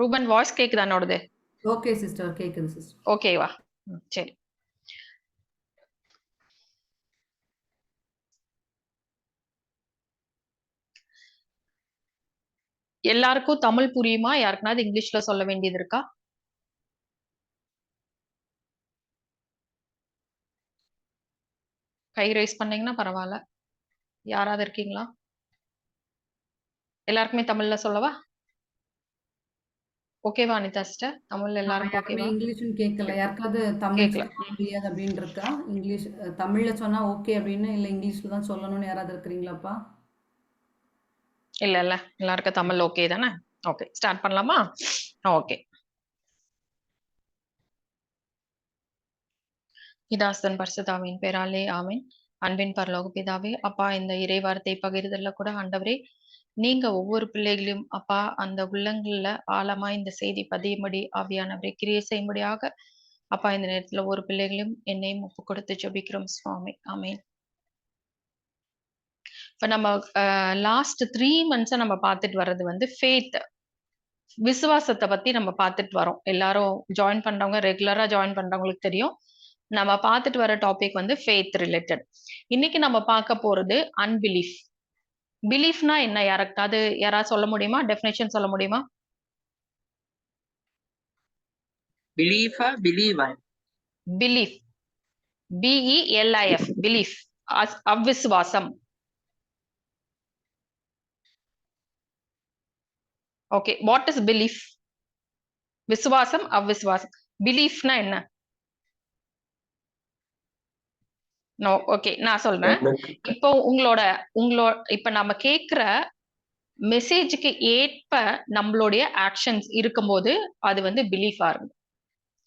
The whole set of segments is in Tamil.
ரூபன் வாய்ஸ் கேக்குதா என்னோடது? ஓகே சிஸ்டர் கேக்குது சிஸ்டர் ஓகேவா சரி. எல்லாருக்கும் தமிழ் புரியுமா? யாருக்குனாவது இங்கிலீஷ்ல சொல்ல வேண்டியது இருக்கா? கை ரைஸ் பண்ணீங்கன்னா பரவாயில்ல. யாராவது இருக்கீங்களா? எல்லாருக்குமே தமிழ்ல சொல்லவா? ஓகேவா அனிதா சிஸ்டர் தமிழ்ல எல்லாருக்கும் யாருமே ஓகேவா இங்கிலீஷ்னு கேட்கல யாருக்காவது தமிழ் முடியாது அப்படின்னு இருக்கா இங்கிலீஷ் தமிழ்ல சொன்னா ஓகே அப்படின்னு இல்ல இங்கிலீஷ்ல தான் சொல்லணும்னு யாராவது இருக்கிறீங்களாப்பா? இல்ல இல்ல எல்லாருக்கும் தமிழ் ஓகே தானே? ஓகே ஸ்டார்ட் பண்ணலாமா? ஓகே இதாஸ்தன் பரிசுதாவின் பேராலே. ஆமென். அன்பின் பரலோக பிதாவே அப்பா இந்த இறை வார்த்தை பகிர்தல்ல கூட ஆண்டவரே நீங்க ஒவ்வொரு பிள்ளைகளையும் அப்பா அந்த உள்ளங்கள்ல ஆழமா இந்த செய்தி பதியும்படி ஆவியானவரை கிரியை செய்யும்படியாக அப்பா இந்த நேரத்துல ஒவ்வொரு பிள்ளைகளையும் என்னையும் ஒப்பு கொடுத்து ஜபிக்கிறோம் சுவாமி. ஆமீன். இப்ப நம்ம லாஸ்ட் த்ரீ மந்த்ஸா நம்ம பார்த்துட்டு வர்றது வந்து ஃபேத் விசுவாசத்தை பத்தி நம்ம பார்த்துட்டு வரோம். எல்லாரும் ஜாயின் பண்றவங்க ரெகுலரா ஜாயின் பண்றவங்களுக்கு தெரியும். நம்ம பார்த்துட்டு வர டாபிக் வந்து ஃபேத் ரிலேட்டட் இன்னைக்கு நம்ம பார்க்க போறது அன்பிலீஃப் பிலீஃப்னா என்ன யாருக்காவது யாராவது சொல்ல முடியுமா? டெஃபினேஷன் சொல்ல முடியுமா? Believer, believer. Belief B E L I F belief அவ்விசுவாசம். Okay what is belief விசுவாசம் அவ்விசுவாசம். பிலீஃப்னா என்ன? நோ ஓகே நான் சொல்றேன். இப்போ உங்களோட உங்களோட இப்ப நம்ம கேக்குற மெசேஜுக்கு ஏற்ப நம்மளுடைய ஆக்ஷன்ஸ் இருக்கும்போது அது வந்து பிலீஃபா இருக்கும்.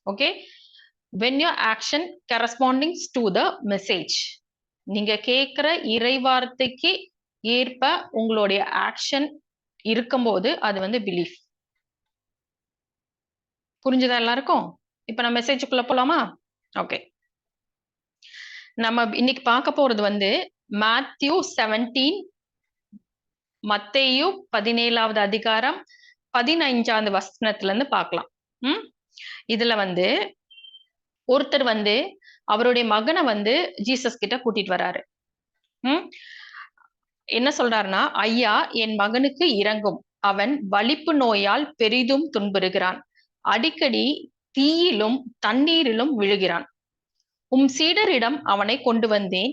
Okay when your action correspondings to the message நீங்க கேக்குற இறை வார்த்தைக்கு ஏற்ப உங்களுடைய ஆக்ஷன் இருக்கும்போது அது வந்து பிலீஃப் புரிஞ்சுதா எல்லாருக்கும்? இப்ப நம்ம மெசேஜுக்குள்ள போலாமா? ஓகே நம்ம இன்னைக்கு பார்க்க போறது வந்து மேத்யூ செவன்டீன் மத்தேயு பதினேழாவது அதிகாரம் பதினைஞ்சாவது வசனத்துல இருந்து பார்க்கலாம். ம்? இதுல வந்து ஒருத்தர் வந்து அவருடைய மகனை வந்து ஜீசஸ் கிட்ட கூட்டிட்டு வராரு. ம்? என்ன சொல்றாருன்னா ஐயா என் மகனுக்கு இறங்கும் அவன் வலிப்பு நோயால் பெரிதும் துன்புறுகிறான். அடிக்கடி தீயிலும் தண்ணீரிலும் விழுகிறான். உம் சீடரிடம் அவனை கொண்டு வந்தேன்.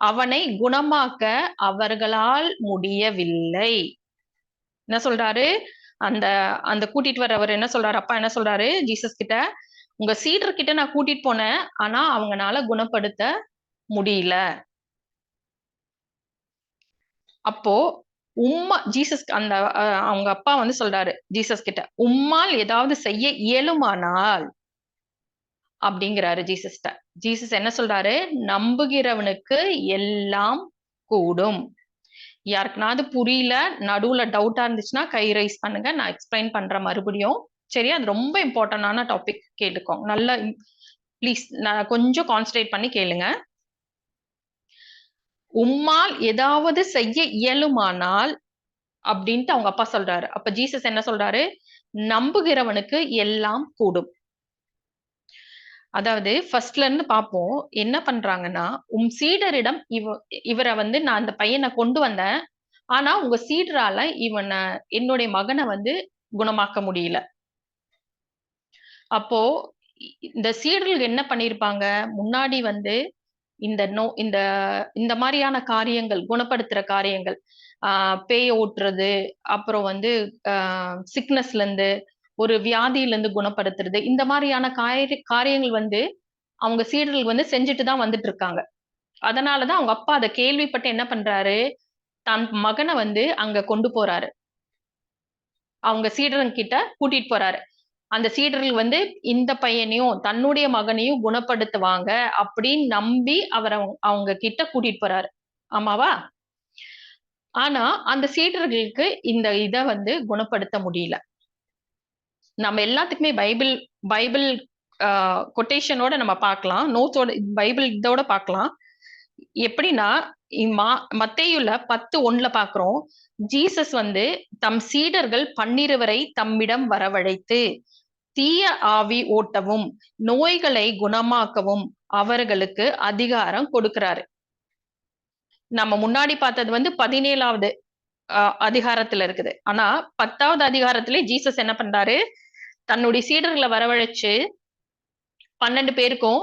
அவனை குணமாக்க அவர்களால் முடியவில்லை. என்ன சொல்றாரு? அந்த அந்த கூட்டிட்டு வரவர் என்ன சொல்றாரு? அப்பா என்ன சொல்றாரு? ஜீசஸ் கிட்ட உங்க சீடர் கிட்ட நான் கூட்டிட்டு போனேன் ஆனா அவங்கனால குணப்படுத்த முடியல. அப்போ உம்மா ஜீசஸ் அந்த அவங்க அப்பா வந்து சொல்றாரு ஜீசஸ் கிட்ட உம்மால் ஏதாவது செய்ய இயலுமானால் அப்படிங்கிறாரு ஜீசஸ்ட ஜீசஸ் என்ன சொல்றாரு? நம்புகிறவனுக்கு எல்லாம் கூடும். யாருக்குனாவது புரியல நடுவுல டவுட்டா இருந்துச்சுன்னா கை ரைஸ் பண்ணுங்க நான் எக்ஸ்பிளைன் பண்றேன் மறுபடியும். சரியா? அது ரொம்ப இம்பார்ட்டன்டான டாபிக் கேட்டுக்கோங்க நல்லா ப்ளீஸ் நான் கொஞ்சம் கான்சன்ட்ரேட் பண்ணி கேளுங்க. உம்மால் ஏதாவது செய்ய இயலுமானால் அப்படின்ட்டு அவங்க அப்பா சொல்றாரு. அப்ப ஜீசஸ் என்ன சொல்றாரு? நம்புகிறவனுக்கு எல்லாம் கூடும். அதாவது ஃபர்ஸ்ட்ல இருந்து பார்ப்போம் என்ன பண்றாங்கன்னா உம் சீடரிடம் இவ இவரை வந்து நான் அந்த பையனை கொண்டு வந்தேன். ஆனா உங்க சீடரால இவனை என்னுடைய மகனை வந்து குணமாக்க முடியல. அப்போ இந்த சீடர்கள் என்ன பண்ணிருப்பாங்க? முன்னாடி வந்து இந்த நோ இந்த இந்த மாதிரியான காரியங்கள் குணப்படுத்துற காரியங்கள் ஆஹ் பேய் ஓட்டுறது அப்புறம் வந்து ஆஹ் சிக்னஸ்ல இருந்து ஒரு வியாதியில இருந்து குணப்படுத்துறது. இந்த மாதிரியான காரிய காரியங்கள் வந்து அவங்க சீடர்கள் வந்து செஞ்சுட்டு தான் வந்துட்டு இருக்காங்க அதனாலதான் அவங்க அப்பா அதை கேள்விப்பட்டு என்ன பண்றாரு? தன் மகனை வந்து அங்க கொண்டு போறாரு. அவங்க சீடரன் கிட்ட கூட்டிட்டு போறாரு. அந்த சீடர்கள் வந்து இந்த பையனையும் தன்னுடைய மகனையும் குணப்படுத்துவாங்க அப்படின்னு நம்பி அவரை அவங்க- அவங்க கிட்ட கூட்டிட்டு போறாரு. ஆமாவா? ஆனா அந்த சீடர்களுக்கு இந்த இதை வந்து குணப்படுத்த முடியல. நம்ம எல்லாத்துக்குமே பைபிள் பைபிள் கொட்டேஷனோட நம்ம பார்க்கலாம். நோட்ஸோட பைபிள் இதோட பார்க்கலாம். எப்படின்னா மத்தையுள்ள பத்து ஒண்ணுல பாக்குறோம் ஜீசஸ் வந்து தம் சீடர்கள் பன்னிருவரை தம்மிடம் வரவழைத்து தீய ஆவி ஓட்டவும் நோய்களை குணமாக்கவும் அவர்களுக்கு அதிகாரம் கொடுக்கிறாரு. நம்ம முன்னாடி பார்த்தது வந்து பதினேழாவது அதிகாரத்துல இருக்குது. ஆனா பத்தாவது அதிகாரத்திலே ஜீசஸ் என்ன பண்றாரு? தன்னுடைய சீடர்களை வரவழைச்சு பன்னெண்டு பேருக்கும்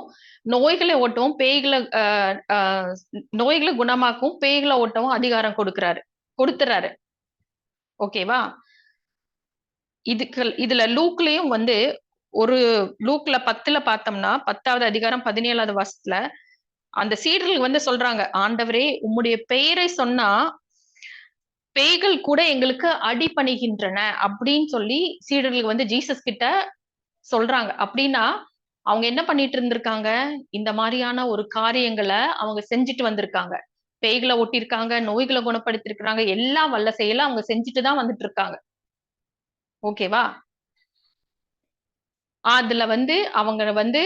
நோய்களை ஓட்டவும் பேய்களை நோய்களை குணமாக்கவும் பேய்களை ஓட்டவும் அதிகாரம் கொடுக்கிறாரு. கொடுத்துறாரு. ஓகேவா? இதுக்கு இதுல லூக்லயும் வந்து ஒரு லூக்ல பத்துல பார்த்தோம்னா பத்தாவது அதிகாரம் பதினேழாவது வருஷத்துல அந்த சீடர்கள் வந்து சொல்றாங்க ஆண்டவரே உம்முடைய பெயரை சொன்னா பேய்கள் கூட எங்களுக்கு அடிபணிகின்றன அப்படின்னு சொல்லி சீடர்கள் வந்து ஜீசஸ் கிட்ட சொல்றாங்க. அப்படின்னா அவங்க என்ன பண்ணிட்டு இருந்திருக்காங்க? இந்த மாதிரியான ஒரு காரியங்களை அவங்க செஞ்சுட்டு வந்திருக்காங்க. பேய்களை ஒட்டியிருக்காங்க நோய்களை குணப்படுத்திருக்கிறாங்க எல்லா வல்ல செயல அவங்க செஞ்சுட்டு தான் வந்துட்டு இருக்காங்க. ஓகேவா? அதுல வந்து அவங்க வந்து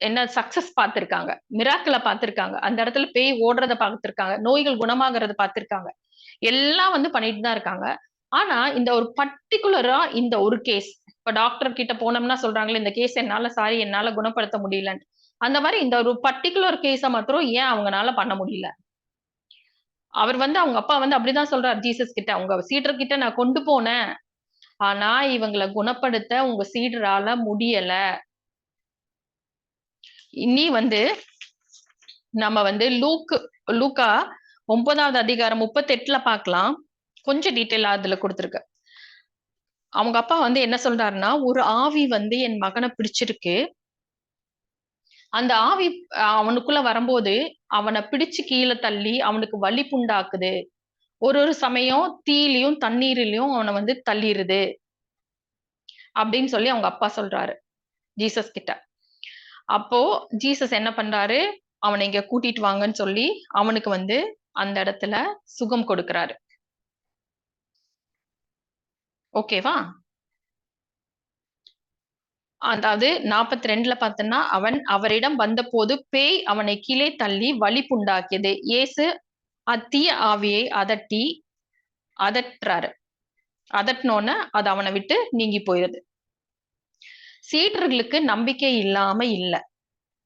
என்ன சக்சஸ் பார்த்திருக்காங்க. மிராக்களை பார்த்திருக்காங்க. அந்த இடத்துல பேய் ஓடுறத பார்த்திருக்காங்க. நோய்கள் குணமாகறத பார்த்திருக்காங்க. எல்லாம் வந்து பண்ணிட்டு தான் இருக்காங்க. ஆனா இந்த ஒரு பர்டிகுலரா இந்த ஒரு கேஸ் இப்ப டாக்டர் கிட்ட போனோம்னா சொல்றாங்களே இந்த கேஸ் என்னால சாரி என்னால குணப்படுத்த முடியலன்னு அந்த மாதிரி இந்த ஒரு பர்டிகுலர் கேஸ மாத்திரம் ஏன் அவங்கனால பண்ண முடியல? அவர் வந்து அவங்க அப்பா வந்து அப்படிதான் சொல்றாரு ஜீசஸ் கிட்ட. உங்க சீடர் கிட்ட நான் கொண்டு போனேன். ஆனா இவங்களை குணப்படுத்த உங்க சீடரால முடியல. இனி வந்து நம்ம வந்து லூக்கு லூக்கா ஒன்பதாவது அதிகாரம் முப்பத்தெட்டுல பார்க்கலாம். கொஞ்சம் டீட்டெயில் அதுல கொடுத்துருக்கு. அவங்க அப்பா வந்து என்ன சொல்றாருன்னா ஒரு ஆவி வந்து என் மகனை பிடிச்சிருக்கு. அந்த ஆவி அவனுக்குள்ள வரும்போது அவனை பிடிச்சு கீழே தள்ளி அவனுக்கு வலிப்புண்டாக்குது. ஒரு ஒரு சமயம் தீயிலையும் தண்ணீரிலையும் அவனை வந்து தள்ளிடுது அப்படின்னு சொல்லி அவங்க அப்பா சொல்றாரு. ஜீசஸ் கிட்ட. அப்போ ஜீசஸ் என்ன பண்றாரு? அவனை இங்க கூட்டிட்டு வாங்கன்னு சொல்லி அவனுக்கு வந்து அந்த இடத்துல சுகம் கொடுக்கிறாரு. ஓகேவா அதாவது நாற்பத்தி ரெண்டுல பார்த்தோன்னா அவன் அவரிடம் வந்தபோது பேய் அவனை கீழே தள்ளி வலிப்புண்டாக்கியது இயேசு அத்தீய ஆவியை அதட்டி அதட்டுறாரு அதட்டினோன்னு அது அவனை விட்டு நீங்கி போயிருது. சீடர்களுக்கு நம்பிக்கை இல்லாம இல்ல.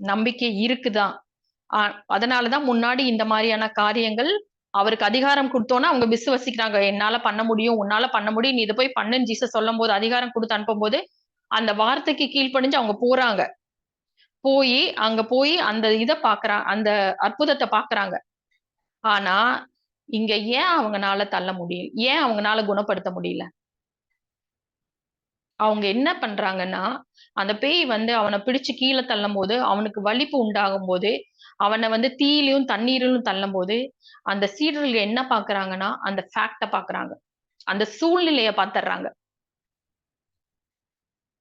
நம்பிக்கை இருக்குதான் அதனாலதான் முன்னாடி இந்த மாதிரியான காரியங்கள் அவருக்கு அதிகாரம் கொடுத்தோன்னா அவங்க விசுவசிக்கிறாங்க. என்னால பண்ண முடியும் உன்னால பண்ண முடியும் நீ இதை போய் பண்ணுன்னு ஜீசஸ் சொல்லும் போது அதிகாரம் கொடுத்து அனுப்பும்போது அந்த வார்த்தைக்கு கீழ்ப்படிஞ்சு அவங்க போறாங்க. போய் அங்க போய் அந்த இதை பாக்குறாங்க அந்த அற்புதத்தை பாக்குறாங்க. ஆனா இங்க ஏன் அவங்கனால தள்ள முடியல ஏன் அவங்கனால குணப்படுத்த முடியல? அவங்க என்ன பண்றாங்கன்னா அந்த பேய் வந்து அவனை பிடிச்சு கீழே தள்ளும் போது அவனுக்கு வலிப்பு உண்டாகும் போது அவனை வந்து தீயிலையும் தண்ணீரிலும் தள்ளும் போது அந்த சீடர்கள் என்ன பாக்குறாங்கன்னா அந்த ஃபேக்ட பாக்குறாங்க. அந்த சூழ்நிலைய பாத்துறாங்க.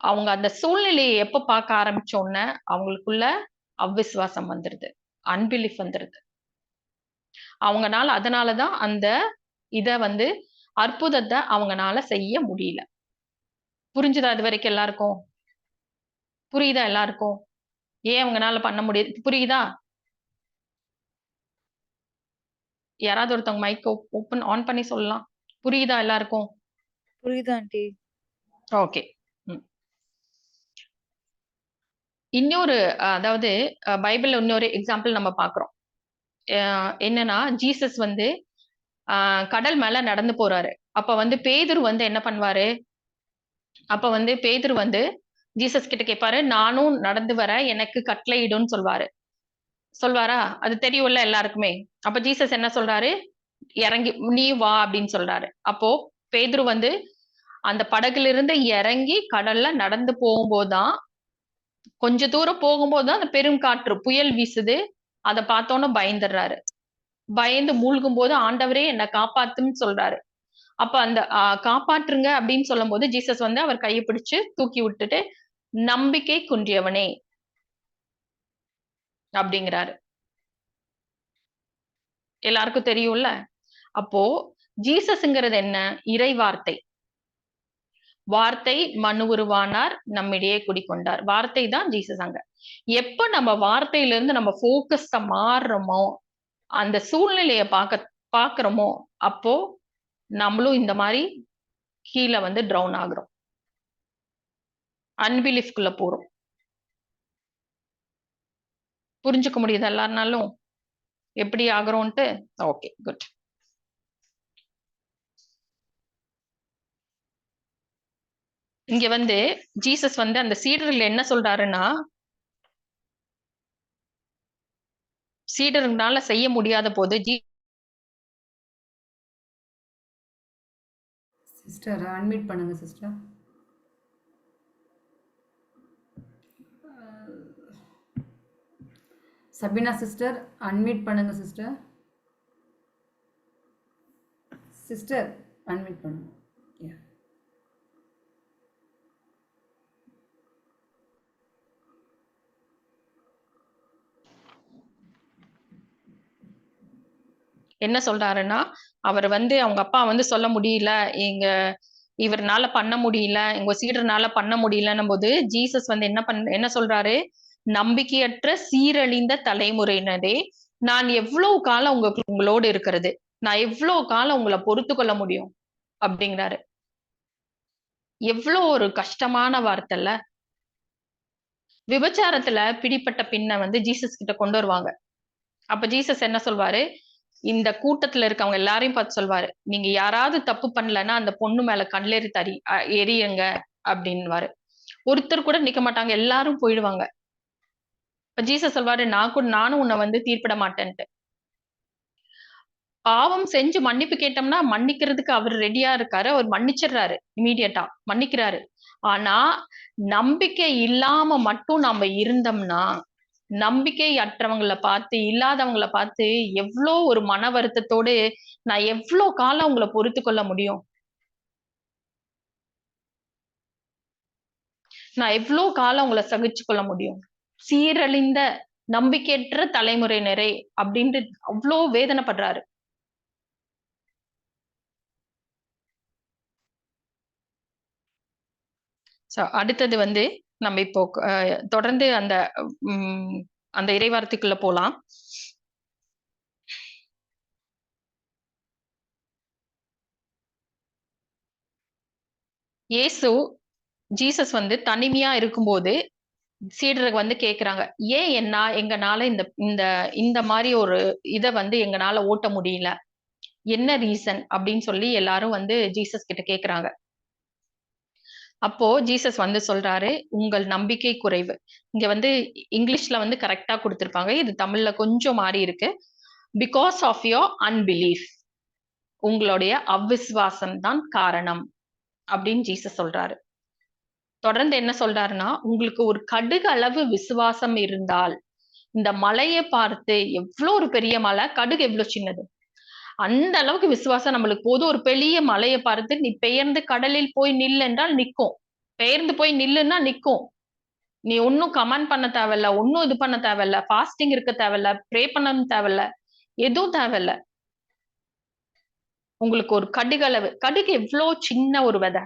அவங்க அந்த சூழ்நிலையை எப்ப பார்க்க ஆரம்பிச்சோன்ன அவங்களுக்குள்ள அவ்விசுவாசம் வந்துருது. அன்பிலிஃப் வந்துருது. அவங்கனால அதனாலதான் அந்த இத வந்து அற்புதத்தை அவங்கனால செய்ய முடியல. புரிஞ்சுதா இது வரைக்கும் எல்லாருக்கும்? புரியுதா எல்லாருக்கும்? ஏன் அவங்கனால பண்ண முடியாது புரியுதா? யாராவது ஒருத்தவங்க மைக் ஓப்பன் ஆன் பண்ணி சொல்லலாம். புரியுதா எல்லாருக்கும்? புரியுது ஆண்டி. ஓகே இன்னொரு அதாவது பைபிள்ல இன்னொரு எக்ஸாம்பிள் நம்ம பார்க்கிறோம். அஹ், என்னன்னா ஜீசஸ் வந்து கடல் மேல நடந்து போறாரு. அப்ப வந்து பேதுரு வந்து என்ன பண்ணுவாரு? அப்ப வந்து பேதுரு வந்து ஜீசஸ் கிட்ட கேட்பாரு நானும் நடந்து வர எனக்கு கட்டளையிடுன்னு சொல்வாரு. சொல்வாரா? அது தெரியும்ல எல்லாருக்குமே. அப்ப ஜீசஸ் என்ன சொல்றாரு? இறங்கி நீ வா அப்படின்னு சொல்றாரு. அப்போ பேதுரு வந்து அந்த படகுல இருந்து இறங்கி கடல்ல நடந்து போகும்போதுதான் கொஞ்ச தூரம் போகும்போதுதான் அந்த பெரும் காற்று புயல் வீசுது. அதை பார்த்தோன்னு பயந்துடுறாரு. பயந்து மூழ்கும் போது ஆண்டவரே என்னை காப்பாத்துன்னு சொல்றாரு. அப்ப அந்த ஆஹ், காப்பாற்றுங்க அப்படின்னு சொல்லும் போது ஜீசஸ் வந்து அவர் கையை பிடிச்சு தூக்கி விட்டுட்டு நம்பிக்கை குன்றியவனே அப்படிங்கிறாரு. எல்லாருக்கும் தெரியும்ல? அப்போ ஜீசஸ்ங்கிறது என்ன? இறை வார்த்தை வார்த்தை மனு உருவானார் நம்மிடையே குடிக்கொண்டார் வார்த்தை தான் ஜீசஸ் அங்க. எப்ப நம்ம வார்த்தையில இருந்து நம்ம போக்கஸ்ட மாறுறோமோ அந்த சூழ்நிலைய பார்க்க பாக்குறோமோ அப்போ நம்மளும் இந்த மாதிரி கீழே வந்து ட்ரவுன் ஆகுறோம். அன்பிலீஃப்குள்ள போறோம். புரிஞ்சுக்க முடியுது எல்லாருனாலும். எப்படி ஆகுறோம்ட்டு ஓகே குட் இங்க வந்து ஜீசஸ் வந்து அந்த சீடர்கள் என்ன சொல்றாருன்னா சீடர்களால செய்ய முடியாத போது ஜீ சிஸ்டர் அன்மியூட் பண்ணுங்க சிஸ்டர் சபினா சிஸ்டர் அன்மியூட் பண்ணுங்க சிஸ்டர். சிஸ்டர் அன்மியூட் பண்ணுங்க. என்ன சொல்றாருன்னா அவர் வந்து அவங்க அப்பா வந்து சொல்ல முடியல. எங்க இவர்னால பண்ண முடியல. எங்க சீடர்னால பண்ண முடியலன்னும் போது ஜீசஸ் வந்து என்ன பண் என்ன சொல்றாரு? நம்பிக்கையற்ற சீரழிந்த தலைமுறையினரே நான் எவ்வளவு காலம் உங்க உங்களோடு இருக்கிறது? நான் எவ்வளவு காலம் உங்களை பொறுத்து கொள்ள முடியும்? அப்படிங்கிறாரு. எவ்வளவு ஒரு கஷ்டமான வார்த்தைல விபச்சாரத்துல பிடிப்பட்ட பின்ன வந்து ஜீசஸ் கிட்ட கொண்டு வருவாங்க. அப்ப ஜீசஸ் என்ன சொல்வாரு? இந்த கூட்டத்துல இருக்கவங்க எல்லாரையும் பார்த்து சொல்வாரு. நீங்க யாராவது தப்பு பண்ணலன்னா அந்த பொண்ணு மேல கண்லேறி தறி எரியுங்க அப்படின்வாரு ஒருத்தர் கூட நிக்க மாட்டாங்க. எல்லாரும் போயிடுவாங்க. ஜீசஸ் சொல்வாரு நான் கூட நானும் உன்னை வந்து தீர்ப்பிட மாட்டேன்ட்டு. பாவம் செஞ்சு மன்னிப்பு கேட்டோம்னா மன்னிக்கிறதுக்கு அவர் ரெடியா இருக்காரு. அவர் மன்னிச்சிடுறாரு இமீடியட்டா மன்னிக்கிறாரு. ஆனா நம்பிக்கை இல்லாம மட்டும் நம்ம இருந்தோம்னா நம்பிக்கை அற்றவங்கள பார்த்து இல்லாதவங்கள பார்த்து எவ்வளோ ஒரு மன வருத்தத்தோடு நான் எவ்வளோ காலம் உங்களை பொறுத்து கொள்ள முடியும்? நான் எவ்வளோ காலம் உங்களை சகிச்சு கொள்ள முடியும்? சீரழிந்த நம்பிக்கையற்ற தலைமுறையினரை அப்படின்ட்டு அவ்வளோ வேதனைப்படுறாரு. ஸோ அடுத்தது வந்து நம்ம இப்போ தொடர்ந்து அந்த உம், அந்த இறைவார்த்தைக்குள்ள போலாம். இயேசு ஜீசஸ் வந்து தனிமையா இருக்கும்போது சீடருக்கு வந்து கேக்குறாங்க ஏன் என்ன எங்கனால இந்த இந்த இந்த மாதிரி ஒரு இதை வந்து எங்கனால ஓட்ட முடியல? என்ன ரீசன் அப்படின்னு சொல்லி எல்லாரும் வந்து ஜீசஸ் கிட்ட கேக்குறாங்க. அப்போ ஜீசஸ் வந்து சொல்றாரு உங்கள் நம்பிக்கை குறைவு. இங்க வந்து இங்கிலீஷ்ல வந்து கரெக்டா கொடுத்திருப்பாங்க. இது தமிழ்ல கொஞ்சம் மாறி இருக்கு. பிகாஸ் ஆஃப் யோர் அன்பிலீஃப் உங்களுடைய அவ்விசுவாசம் தான் காரணம். அப்படின்னு ஜீசஸ் சொல்றாரு. தொடர்ந்து என்ன சொல்றாருன்னா உங்களுக்கு ஒரு கடுகு அளவு விசுவாசம் இருந்தால் இந்த மலையை பார்த்து எவ்வளோ ஒரு பெரிய மலை கடுகு எவ்வளவு சின்னது? அந்த அளவுக்கு விசுவாசம் நம்மளுக்கு போதும். ஒரு பெரிய மலையை பார்த்து நீ பெயர்ந்து கடலில் போய் நில்லு என்றால் நிக்கும் பெயர்ந்து போய் நில்லுன்னா நிக்கும் நீ ஒன்னும் கமெண்ட் பண்ண தேவையில்ல ஒன்னும் இது பண்ண தேவையில்ல ஃபாஸ்டிங் இருக்க தேவையில்ல ப்ரே பண்ண தேவையில்ல எதுவும் தேவையில்ல. உங்களுக்கு ஒரு கடுகளவு கடுகு எவ்வளோ சின்ன ஒரு விதை?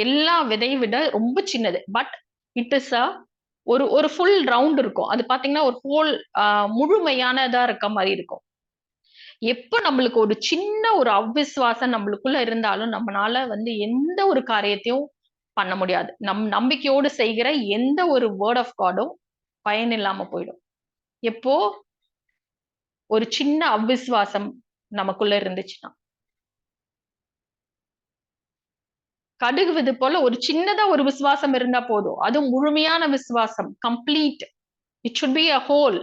எல்லா விதையை விட ரொம்ப சின்னது. பட் இட் இஸ் அ ஒரு ஒரு ஃபுல் ரவுண்ட் இருக்கும். அது பாத்தீங்கன்னா ஒரு ஹோல் முழுமையானதா இருக்க மாதிரி இருக்கும். எப்ப நம்மளுக்கு ஒரு சின்ன ஒரு அவ்விசுவாசம் நம்மளுக்குள்ள இருந்தாலும் நம்மளால வந்து எந்த ஒரு காரியத்தையும் பண்ண முடியாது. நம் நம்பிக்கையோடு செய்கிற எந்த ஒரு வேர்ட் ஆஃப் காடும் பயன் இல்லாம போயிடும். எப்போ ஒரு சின்ன அவ்விசுவாசம் நமக்குள்ள இருந்துச்சுன்னா. கடுகுவது போல ஒரு சின்னதா ஒரு விசுவாசம் இருந்தா போதும். அது முழுமையான விசுவாசம். Complete it should be a whole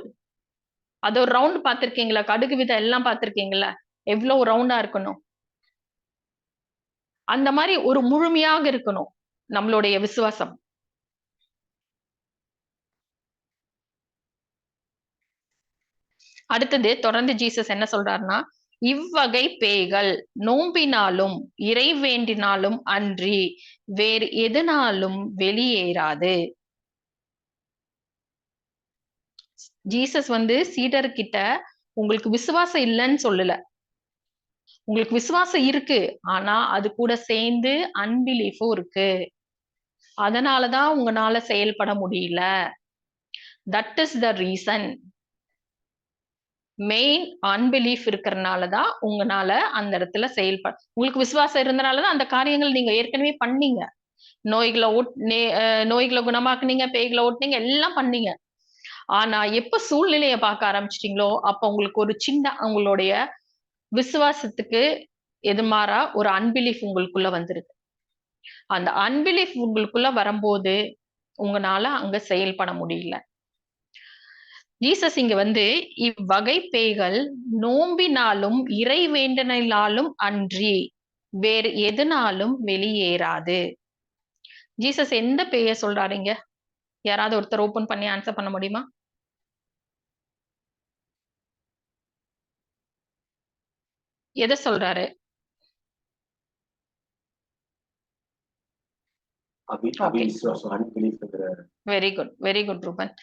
அது ஒரு ரவுண்ட் பார்த்திருக்கீங்களா? கடுகு விதை எல்லாம் பார்த்திருக்கீங்களா? எவ்வளவு ரவுண்டா இருக்கணும்? அந்த மாதிரி ஒரு முழுமையாக இருக்கணும் நம்மளுடைய விசுவாசம். அடுத்தது தொடர்ந்து ஜீசஸ் என்ன சொல்றாருன்னா இவ்வகை பேய்கள் நோம்பினாலும் இறை வேண்டினாலும் அன்றி வேறு எதனாலும் வெளியேறாது. ஜீசஸ் வந்து சீடர்கிட்ட உங்களுக்கு விசுவாசம் இல்லைன்னு சொல்லல. உங்களுக்கு விசுவாசம் இருக்கு ஆனா அது கூட சேர்ந்து அன்பிலீஃபும் இருக்கு. அதனாலதான் உங்களால செயல்பட முடியல. That is the reason main unbelief இருக்கிறனால தான் உங்களால அந்த இடத்துல செயல்பட உங்களுக்கு விசுவாசம் இருந்தனால தான் அந்த காரியங்கள் நீங்க ஏற்கனவே பண்ணீங்க. நோய்களை ஓட் நே- நோய்களை குணமாக்குனீங்க பேய்களை ஓட்டுனீங்க எல்லாம் பண்ணீங்க. ஆனா எப்ப சூழ்நிலையை பார்க்க ஆரம்பிச்சிட்டீங்களோ அப்ப உங்களுக்கு ஒரு சின்ன உங்களுடைய விசுவாசத்துக்கு எதிர்மாறா ஒரு அன்பிலீஃப் உங்களுக்குள்ள வந்துருது அந்த அன்பிலீஃப் உங்களுக்குள்ள வரும்போது உங்களால அங்க செயல்பட முடியல. ஜீசஸ் இங்க வந்து இவ்வகை பேய்கள் நோம்பினாலும் இறை வேண்டனாலும் அன்றி வேறு எதனாலும் வெளியேறாது. ஜீசஸ் எந்த பேய சொல்றாருங்க யாராவது ஒருத்தர் ஓபன் பண்ணி ஆன்சர் பண்ண முடியுமா? எதை சொல்றாரு? Very good very good Reuben.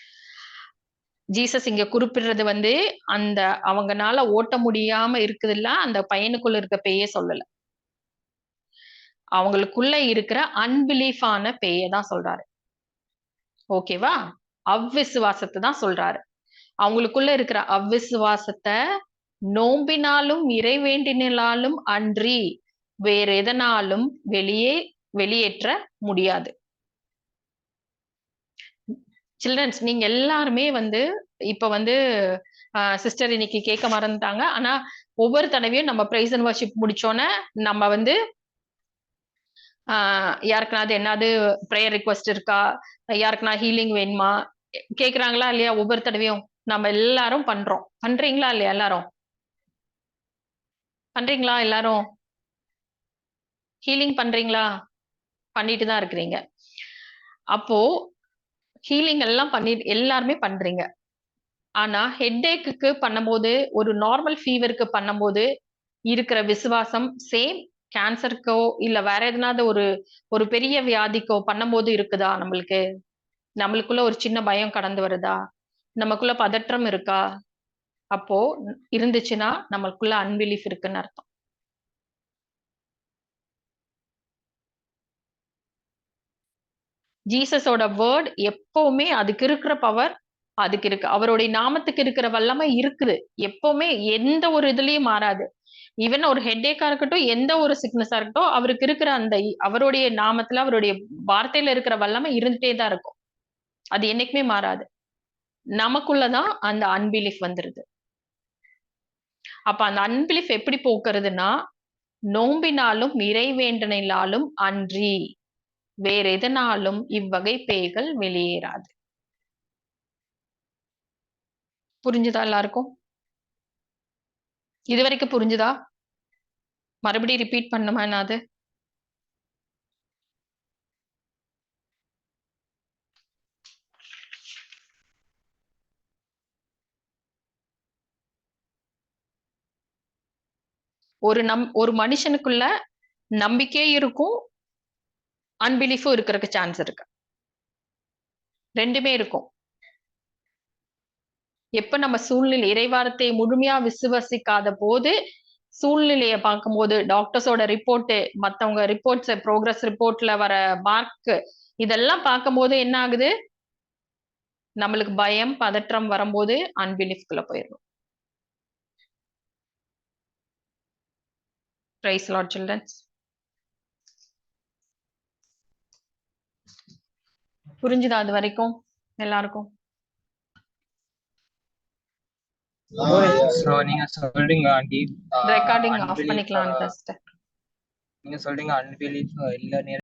Jesus இங்க குறிப்பிடுறது வந்து அந்த அவங்கனால ஓட்ட முடியாம இருக்குதுல்ல அந்த பையனுக்குள்ள இருக்க பேய சொல்லல. அவங்களுக்குள்ள இருக்கிற அன்பிலீஃபான பேயதான் சொல்றாரு. ஓகேவா அவ்விசுவாசத்தை தான் சொல்றாரு. அவங்களுக்குள்ள இருக்கிற அவ்விசுவாசத்தை நோம்பினாலும் இறைவேண்டினாலும் அன்றி வேற எதனாலும் வெளியே வெளியேற்ற முடியாது. சில்ட்ரன்ஸ் நீங்க எல்லாருமே வந்து இப்ப வந்து சிஸ்டர் இன்னைக்கு கேட்க மறந்துட்டாங்க. ஆனா ஒவ்வொரு தடவையும் நம்ம பிரைஸ் அண்ட் வர்ஷிப் முடிச்சோன்னே நம்ம வந்து ஆஹ் யாருக்குனாவது என்னது ப்ரேயர் ரிக்வஸ்ட் இருக்கா? யாருக்குனா ஹீலிங் வேணுமா? கேக்குறாங்களா இல்லையா? ஒவ்வொரு தடவையும் நம்ம எல்லாரும் பண்றோம். பண்றீங்களா இல்லையா எல்லாரும்? பண்றீங்களா எல்லாரும்? ஹீலிங் பண்றீங்களா? பண்ணிட்டு தான் இருக்கிறீங்க. அப்போ ஹீலிங் எல்லாம் பண்ணி எல்லாருமே பண்றீங்க. ஆனா ஹெட்டேக்கு பண்ணும்போது ஒரு நார்மல் ஃபீவருக்கு பண்ணும்போது இருக்கிற விசுவாசம் சேம் கேன்சருக்கோ இல்ல வேற எதனாவது ஒரு ஒரு பெரிய வியாதிக்கோ பண்ணும்போது இருக்குதா நம்மளுக்கு? நம்மளுக்குள்ள ஒரு சின்ன பயம் கடந்து வருதா? நமக்குள்ள பதற்றம் இருக்கா? அப்போ இருந்துச்சுன்னா நம்மளுக்குள்ள அன்பிலீஃப் இருக்குன்னு அர்த்தம். ஜீசஸோட வேர்ட் எப்பவுமே அதுக்கு இருக்கிற பவர் அதுக்கு இருக்கு. அவருடைய நாமத்துக்கு இருக்கிற வல்லமை இருக்குது. எப்பவுமே எந்த ஒரு இதுலயும் மாறாது. ஈவன் ஒரு ஹெட்டேக்கா இருக்கட்டும் எந்த ஒரு சிக்னஸா இருக்கட்டும் அவருக்கு இருக்கிற அந்த அவருடைய நாமத்துல அவருடைய வார்த்தையில இருக்கிற வல்லமை இருந்துட்டே தான் இருக்கும். அது என்னைக்குமே மாறாது. நமக்குள்ளதான் அந்த அன்பிலீஃப் வந்துருது. அப்ப அந்த அன்பிலீஃப் எப்படி போக்குறதுன்னா நோம்பினாலும் இறைவேண்டனையினாலும் அன்றி. வேற எதனாலும் இவ்வகை பேய்கள் வெளியேறாது. புரிஞ்சுதா எல்லாருக்கும்? இது வரைக்கும் புரிஞ்சுதா? மறுபடியும் ரிப்பீட் பண்ணுமா என்னது? ஒரு நம் ஒரு மனுஷனுக்குள்ள நம்பிக்கை இருக்கும் அன்பிலீஃபும் இருக்கிறதுக்கு சான்ஸ் இருக்கு. ரெண்டுமே இருக்கும். எப்ப நம்ம சூழ்நிலை இறைவாரத்தை முழுமையா விசுவசிக்காத போது சூழ்நிலையை பார்க்கும்போது டாக்டர்ஸோட ரிப்போர்ட் மத்தவங்க ரிப்போர்ட்ஸ் ப்ரோக்ரஸ் ரிப்போர்ட்ல வர மார்க் இதெல்லாம் பார்க்கும்போது என்ன ஆகுது? நம்மளுக்கு பயம் பதற்றம் வரும்போது அன்பிலீஃப்குள்ள போயிடும் பிரைஸ் லார்ட் சில்ட்ரன்ஸ் புரிஞ்சுதா அது வரைக்கும் எல்லாருக்கும்? நீங்க சொல்றீங்க ஆண்டி. ரெக்கார்டிங் ஆஃப் பண்ணிக்கலாம் ஃபர்ஸ்ட் நீங்க சொல்றீங்க அன்பிலீஃப் இல்ல